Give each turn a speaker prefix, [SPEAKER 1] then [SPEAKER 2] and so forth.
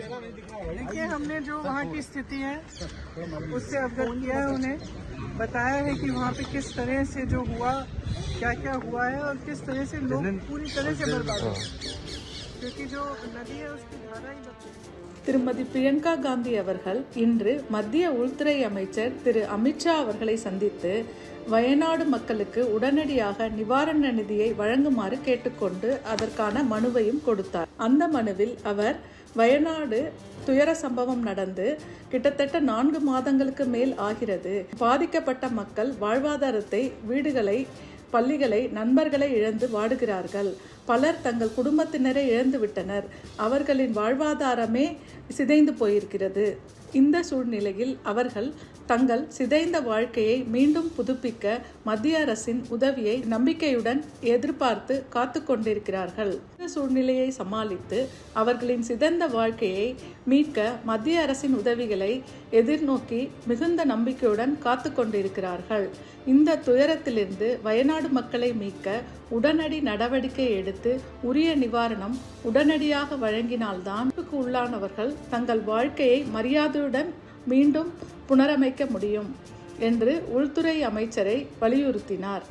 [SPEAKER 1] देखिए हमने जो वहाँ की स्थिति है उससे अवगत किया है उन्हें। बताया है कि वहाँ पे किस तरह से जो हुआ क्या क्या हुआ है और किस तरह से लोग पूरी तरह से बर्बाद हो।
[SPEAKER 2] திருமதி பிரியங்கா காந்தி அவர்கள் இன்று மத்திய உள்துறை அமைச்சர் திரு அமித்ஷா அவர்களை சந்தித்து வயநாடு மக்களுக்கு உடனடியாக நிவாரண நிதியை வழங்குமாறு கேட்டுக்கொண்டு அதற்கான மனுவையும் கொடுத்தார். அந்த மனுவில் அவர் வயநாடு துயர சம்பவம் நடந்து கிட்டத்தட்ட நான்கு மாதங்களுக்கு மேல் ஆகிறது. பாதிக்கப்பட்ட மக்கள் வாழ்வாதாரத்தை வீடுகளை பள்ளிகளை நண்பர்களை இழந்து வாடுகிறார்கள். பலர் தங்கள் குடும்பத்தினரை இழந்து விட்டனர் அவர்களின் வாழ்வாதாரமே சிதைந்து போயிருக்கிறது. இந்த சூழ்நிலையில் அவர்கள் தங்கள் சிதைந்த வாழ்க்கையை மீண்டும் புதுப்பிக்க மத்திய அரசின் உதவியை நம்பிக்கையுடன் எதிர்பார்த்து காத்து கொண்டிருக்கிறார்கள் இந்த சூழ்நிலையை சமாளித்து அவர்களின் சிதைந்த வாழ்க்கையை மீட்க மத்திய அரசின் உதவிகளை எதிர்நோக்கி மிகுந்த நம்பிக்கையுடன் காத்து கொண்டிருக்கிறார்கள் இந்த துயரத்திலிருந்து வயநாடு மக்களை மீட்க உடனடி நடவடிக்கை எடுத்து உரிய நிவாரணம் உடனடியாக வழங்கினால்தான் உள்ளானவர்கள் தங்கள் வாழ்க்கையை மரியாதையுடன் மீண்டும் புனரமைக்க முடியும் என்று உள்துறை அமைச்சரை வலியுறுத்தினார்.